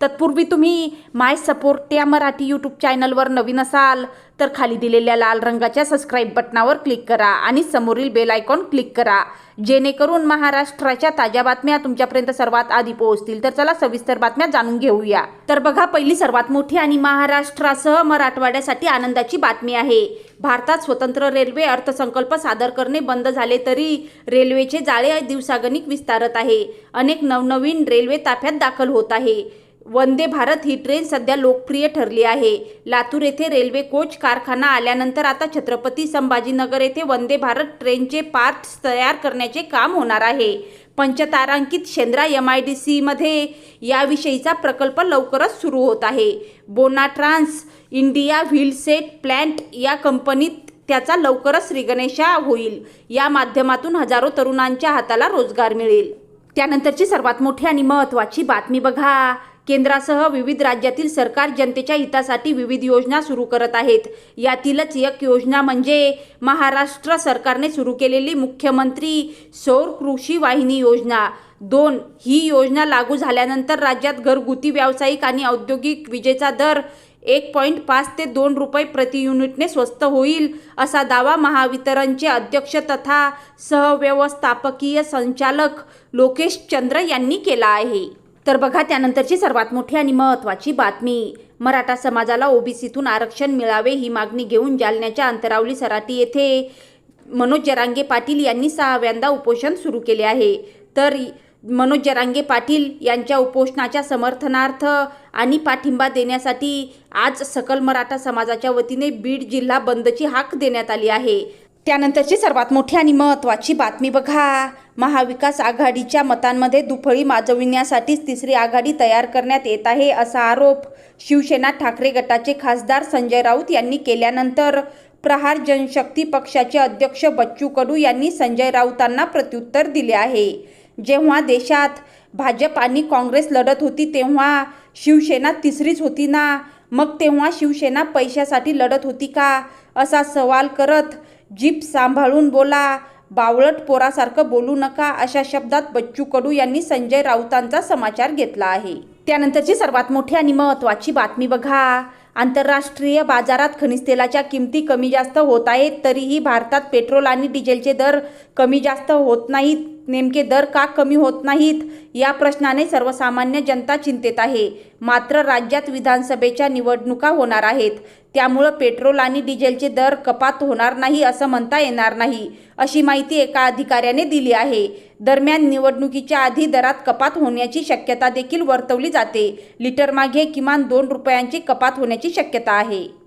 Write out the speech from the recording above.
तत्पूर्वी तुम्ही माय सपोर्ट या मराठी यूट्यूब चॅनलवर नवीन असाल तर खाली दिलेल्या लाल रंगाच्या सबस्क्राईब बटनावर क्लिक करा आणि समोरील बेल आयकॉन क्लिक करा. जेणेकरून महाराष्ट्राच्या ताज्या बातम्या तुमच्यापर्यंत सर्वात आधी पोहोचतील. तर चला सविस्तर बातम्या जाणून घेऊया. तर बघा पहिली सर्वात मोठी आणि महाराष्ट्रासह मराठवाड्यासाठी आनंदाची बातमी आहे. भारतात स्वतंत्र रेल्वे अर्थसंकल्प सादर करणे बंद झाले तरी रेल्वेचे जाळे दिवसागणिक विस्तारत आहे. अनेक नवनवीन रेल्वे ताफ्यात दाखल होत आहे. वंदे भारत ही ट्रेन सध्या लोकप्रिय ठरली आहे. लातूर येथे रेल्वे कोच कारखाना आल्यानंतर आता छत्रपती संभाजीनगर येथे वंदे भारत ट्रेनचे पार्ट्स तयार करण्याचे काम होणार आहे. पंचतारांकित शेंद्रा एम आय डी सीमध्ये याविषयीचा प्रकल्प लवकरच सुरू होत आहे. बोनाट्रान्स इंडिया व्हीलसेट प्लॅन्ट या कंपनीत त्याचा लवकरच श्रीगणेशा होईल. या माध्यमातून हजारो तरुणांच्या हाताला रोजगार मिळेल. त्यानंतरची सर्वात मोठी आणि महत्त्वाची बातमी बघा. केंद्रासह विविध राज्यातील सरकार जनतेच्या हितासाठी विविध योजना सुरू करत आहेत. यातीलच एक योजना म्हणजे महाराष्ट्र सरकारने सुरू केलेली मुख्यमंत्री सौर कृषी वाहिनी योजना. दोन ही योजना लागू झाल्यानंतर राज्यात घरगुती व्यावसायिक आणि औद्योगिक विजेचा दर एक पॉईंट पाच ते दोन रुपये प्रति युनिटने स्वस्त होईल असा दावा महावितरणचे अध्यक्ष तथा सहव्यवस्थापकीय संचालक लोकेश चंद्र यांनी केला आहे. तर बघा त्यानंतरची सर्वात मोठी आणि महत्त्वाची बातमी. मराठा समाजाला ओबीसीतून आरक्षण मिळावे ही मागणी घेऊन जालन्याच्या अंतरावली सराटी येथे मनोज जरांगे पाटील यांनी सहाव्यांदा उपोषण सुरू केले आहे. तर मनोज जरांगे पाटील यांच्या उपोषणाच्या समर्थनार्थ आणि पाठिंबा देण्यासाठी आज सकल मराठा समाजाच्या वतीने बीड जिल्हा बंदची हाक देण्यात आली आहे. त्यानंतरची सर्वात मोठी आणि महत्त्वाची बातमी बघा. महाविकास आघाडीच्या मतांमध्ये दुफळी माजविण्यासाठीच तिसरी आघाडी तयार करण्यात येत आहे असा आरोप शिवसेना ठाकरे गटाचे खासदार संजय राऊत यांनी केल्यानंतर प्रहार जनशक्ती पक्षाचे अध्यक्ष बच्चू कडू यांनी संजय राऊतांना प्रत्युत्तर दिले आहे. जेव्हा देशात भाजप आणि काँग्रेस लढत होती तेव्हा शिवसेना तिसरीच होती ना? मग तेव्हा शिवसेना पैशासाठी लढत होती का? असा सवाल करत जीप सांभाळून बोला बावळट पोरासारखं बोलू नका अशा शब्दात बच्चू कडू यांनी संजय राऊतांचा समाचार घेतला आहे. त्यानंतरची सर्वात मोठी आणि महत्त्वाची बातमी बघा. आंतरराष्ट्रीय बाजारात खनिज तेलाच्या किमती कमी जास्त होत आहेत तरीही भारतात पेट्रोल आणि डिझेलचे दर कमी जास्त होत नाहीत. नेमके दर का कमी होत नाहीत या प्रश्नाने सर्वसामान्य जनता चिंतेत आहे. मात्र राज्यात विधानसभेच्या निवडणुका होणार आहेत. त्यामुळं पेट्रोल आणि डिझेलचे दर कपात होणार नाही असं म्हणता येणार नाही अशी माहिती एका अधिकाऱ्याने दिली आहे. दरम्यान निवडणुकीच्या आधी दरात कपात होण्याची शक्यता देखील वर्तवली जाते. लिटरमागे किमान दोन रुपयांची कपात होण्याची शक्यता आहे.